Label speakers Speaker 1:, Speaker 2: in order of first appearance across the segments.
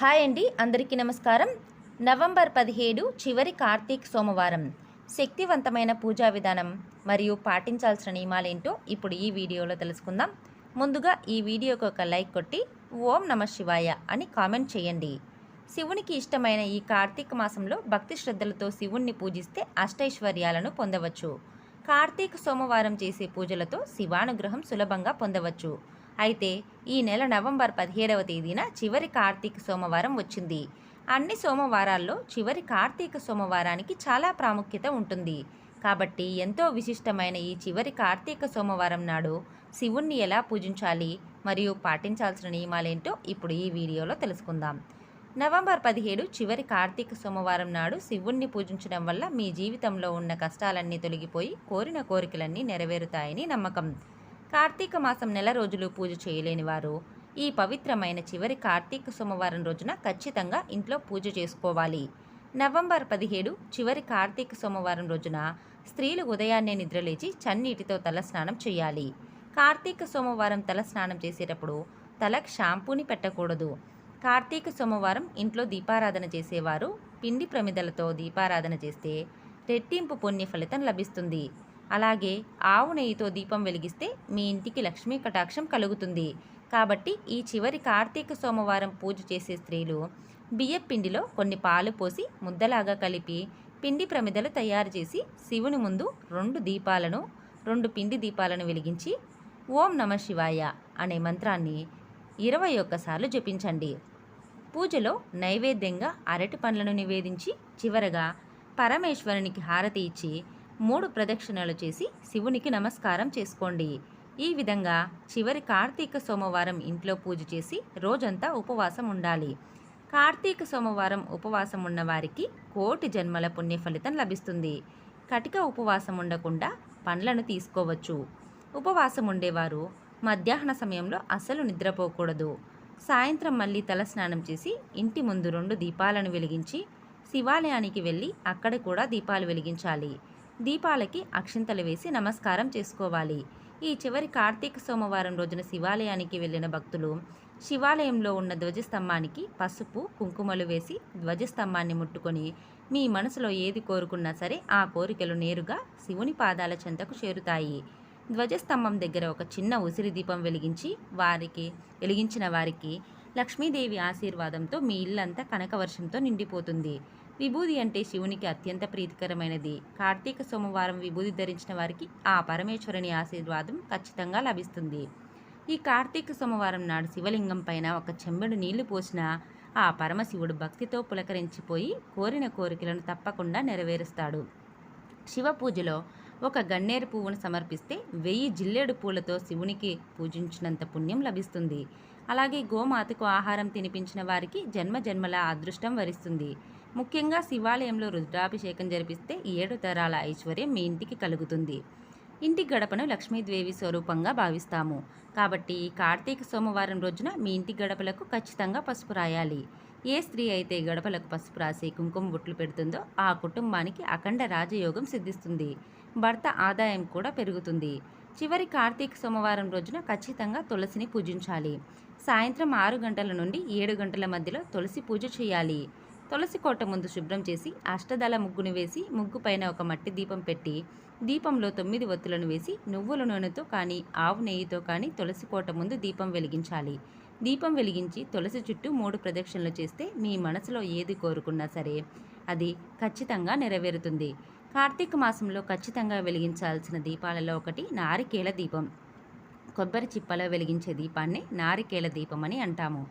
Speaker 1: Hi అండి అందరికీ నమస్కారం. నవంబర్ పదిహేడు చివరి కార్తీక్ సోమవారం. శక్తివంతమైన పూజా విధానం మరియు పాటించాల్సిన నియమాలేంటో ఇప్పుడు ఈ వీడియోలో తెలుసుకుందాం. ముందుగా ఈ వీడియోకి ఒక లైక్ కొట్టి ఓం నమ శివాయ అని కామెంట్ చేయండి. శివునికి ఇష్టమైన ఈ కార్తీక మాసంలో భక్తి శ్రద్ధలతో శివుణ్ణి పూజిస్తే అష్టైశ్వర్యాలను పొందవచ్చు. కార్తీక సోమవారం చేసే పూజలతో శివానుగ్రహం సులభంగా పొందవచ్చు. అయితే ఈ నెల నవంబర్ పదిహేడవ తేదీన చివరి కార్తీక సోమవారం వచ్చింది. అన్ని సోమవారాల్లో చివరి కార్తీక సోమవారానికి చాలా ప్రాముఖ్యత ఉంటుంది. కాబట్టి ఎంతో విశిష్టమైన ఈ చివరి కార్తీక సోమవారం నాడు శివుణ్ణి ఎలా పూజించాలి మరియు పాటించాల్సిన నియమాలేంటో ఇప్పుడు ఈ వీడియోలో తెలుసుకుందాం. నవంబర్ పదిహేడు చివరి కార్తీక సోమవారం నాడు శివుణ్ణి పూజించడం వల్ల మీ జీవితంలో ఉన్న కష్టాలన్నీ తొలగిపోయి కోరిన కోరికలన్నీ నెరవేరుతాయని నమ్మకం. కార్తీక మాసం నెల రోజులు పూజ చేయలేని వారు ఈ పవిత్రమైన చివరి కార్తీక సోమవారం రోజున ఖచ్చితంగా ఇంట్లో పూజ చేసుకోవాలి. నవంబర్ పదిహేడు చివరి కార్తీక సోమవారం రోజున స్త్రీలు ఉదయాన్నే నిద్రలేచి చన్నీటితో తలస్నానం చేయాలి. కార్తీక సోమవారం తలస్నానం చేసేటప్పుడు తలకు షాంపూని పెట్టకూడదు. కార్తీక సోమవారం ఇంట్లో దీపారాధన చేసేవారు పిండి ప్రమిదలతో దీపారాధన చేస్తే రెట్టింపు పుణ్య ఫలితం లభిస్తుంది. అలాగే ఆవు నెయ్యితో దీపం వెలిగిస్తే మీ ఇంటికి లక్ష్మీ కటాక్షం కలుగుతుంది. కాబట్టి ఈ చివరి కార్తీక సోమవారం పూజ చేసే స్త్రీలు బియ్యం పిండిలో కొన్ని పాలు పోసి ముద్దలాగా కలిపి పిండి ప్రమిదలు తయారు చేసి శివుని ముందు రెండు దీపాలను రెండు పిండి దీపాలను వెలిగించి ఓం నమ శివాయ అనే మంత్రాన్ని ఇరవై ఒక్కసార్లు జపించండి. పూజలో నైవేద్యంగా అరటి పండ్లను నివేదించి చివరగా పరమేశ్వరునికి హారతి ఇచ్చి మూడు ప్రదక్షిణలు చేసి శివునికి నమస్కారం చేసుకోండి. ఈ విధంగా చివరి కార్తీక సోమవారం ఇంట్లో పూజ చేసి రోజంతా ఉపవాసం ఉండాలి. కార్తీక సోమవారం ఉపవాసం ఉన్న వారికి కోటి జన్మల పుణ్య ఫలితం లభిస్తుంది. కటిక ఉపవాసం ఉండకుండా పండ్లను తీసుకోవచ్చు. ఉపవాసం ఉండేవారు మధ్యాహ్న సమయంలో అసలు నిద్రపోకూడదు. సాయంత్రం మళ్ళీ తలస్నానం చేసి ఇంటి ముందు రెండు దీపాలను వెలిగించి శివాలయానికి వెళ్ళి అక్కడ కూడా దీపాలు వెలిగించాలి. దీపాలకి అక్షింతలు వేసి నమస్కారం చేసుకోవాలి. ఈ చివరి కార్తీక సోమవారం రోజున శివాలయానికి వెళ్ళిన భక్తులు శివాలయంలో ఉన్న ధ్వజస్తంభానికి పసుపు కుంకుమలు వేసి ధ్వజస్తంభాన్ని ముట్టుకొని మీ మనసులో ఏది కోరుకున్నా సరే ఆ కోరికలు నేరుగా శివుని పాదాల చెంతకు చేరుతాయి. ధ్వజస్తంభం దగ్గర ఒక చిన్న ఉసిరి దీపం వెలిగించి వారికి వెలిగించిన వారికి లక్ష్మీదేవి ఆశీర్వాదంతో మీ ఇల్లంతా కనకవర్షంతో నిండిపోతుంది. విభూది అంటే శివునికి అత్యంత ప్రీతికరమైనది. కార్తీక సోమవారం విభూది ధరించిన వారికి ఆ పరమేశ్వరుని ఆశీర్వాదం ఖచ్చితంగా లభిస్తుంది. ఈ కార్తీక సోమవారం నాడు శివలింగం పైన ఒక చెంబెడు నీళ్ళు పోసిన ఆ పరమశివుడు భక్తితో పులకరించిపోయి కోరిన కోరికలను తప్పకుండా నెరవేరుస్తాడు. శివ పూజలో ఒక గన్నేరు పువ్వును సమర్పిస్తే వెయ్యి జిల్లేడు పూలతో శివునికి పూజించినంత పుణ్యం లభిస్తుంది. అలాగే గోమాతకు ఆహారం తినిపించిన వారికి జన్మ జన్మల అదృష్టం వరిస్తుంది. ముఖ్యంగా శివాలయంలో రుద్రాభిషేకం జరిపిస్తే ఏడు తరాల ఐశ్వర్యం మీ ఇంటికి కలుగుతుంది. ఇంటి గడపను లక్ష్మీదేవి స్వరూపంగా భావిస్తాము. కాబట్టి కార్తీక సోమవారం రోజున మీ ఇంటి గడపలకు ఖచ్చితంగా పసుపు రాయాలి. ఏ స్త్రీ అయితే గడపలకు పసుపు రాసి కుంకుమ బుట్లు పెడుతుందో ఆ కుటుంబానికి అఖండ రాజయోగం సిద్ధిస్తుంది. భర్త ఆదాయం కూడా పెరుగుతుంది. చివరి కార్తీక సోమవారం రోజున ఖచ్చితంగా తులసిని పూజించాలి. సాయంత్రం ఆరు గంటల నుండి ఏడు గంటల మధ్యలో తులసి పూజ చేయాలి. తులసి కోట ముందు శుభ్రం చేసి అష్టదళ ముగ్గును వేసి ముగ్గు పైన ఒక మట్టి దీపం పెట్టి దీపంలో తొమ్మిది ఒత్తులను వేసి నువ్వుల నూనెతో కానీ ఆవు నెయ్యితో కానీ తులసి కోట ముందు దీపం వెలిగించాలి. దీపం వెలిగించి తులసి చుట్టూ మూడు ప్రదక్షిణలు చేస్తే మీ మనసులో ఏది కోరుకున్నా సరే అది ఖచ్చితంగా నెరవేరుతుంది. కార్తీక మాసంలో ఖచ్చితంగా వెలిగించాల్సిన దీపాలలో ఒకటి నారికేల దీపం. కొబ్బరి చిప్పలో వెలిగించే దీపాన్ని నారికేల దీపం అని అంటాము.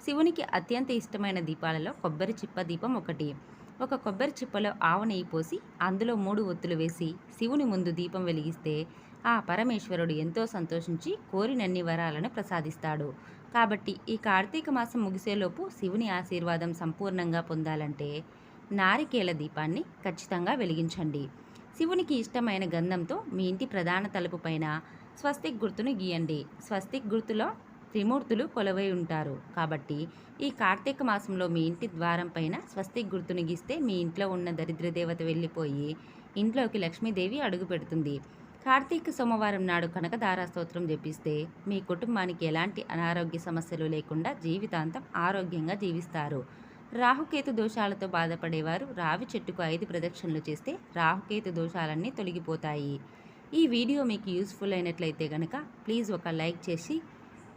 Speaker 1: శివునికి అత్యంత ఇష్టమైన దీపాలలో కొబ్బరి చిప్ప దీపం ఒకటి. ఒక కొబ్బరి చిప్పలో ఆవు నెయ్యి పోసి అందులో మూడు ఒత్తులు వేసి శివుని ముందు దీపం వెలిగిస్తే ఆ పరమేశ్వరుడు ఎంతో సంతోషించి కోరినన్ని వరాలను ప్రసాదిస్తాడు. కాబట్టి ఈ కార్తీక మాసం ముగిసేలోపు శివుని ఆశీర్వాదం సంపూర్ణంగా పొందాలంటే నారికేల దీపాన్ని ఖచ్చితంగా వెలిగించండి. శివునికి ఇష్టమైన గంధంతో మీ ఇంటి ప్రధాన తలుపు పైన స్వస్తిక్ గుర్తును గీయండి. స్వస్తిక్ గుర్తులో త్రిమూర్తులు కొలవై ఉంటారు. కాబట్టి ఈ కార్తీక మాసంలో మీ ఇంటి ద్వారం పైన స్వస్తి గుర్తును గీస్తే మీ ఇంట్లో ఉన్న దరిద్ర దేవత వెళ్ళిపోయి ఇంట్లోకి లక్ష్మీదేవి అడుగు పెడుతుంది. కార్తీక సోమవారం నాడు కనకదారా స్తోత్రం జపిస్తే మీ కుటుంబానికి ఎలాంటి అనారోగ్య సమస్యలు లేకుండా జీవితాంతం ఆరోగ్యంగా జీవిస్తారు. రాహుకేతు దోషాలతో బాధపడేవారు రావి చెట్టుకు ఐదు ప్రదక్షిణలు చేస్తే రాహుకేతు దోషాలన్నీ తొలగిపోతాయి. ఈ వీడియో మీకు యూస్ఫుల్ అయినట్లయితే కనుక ప్లీజ్ ఒక లైక్ చేసి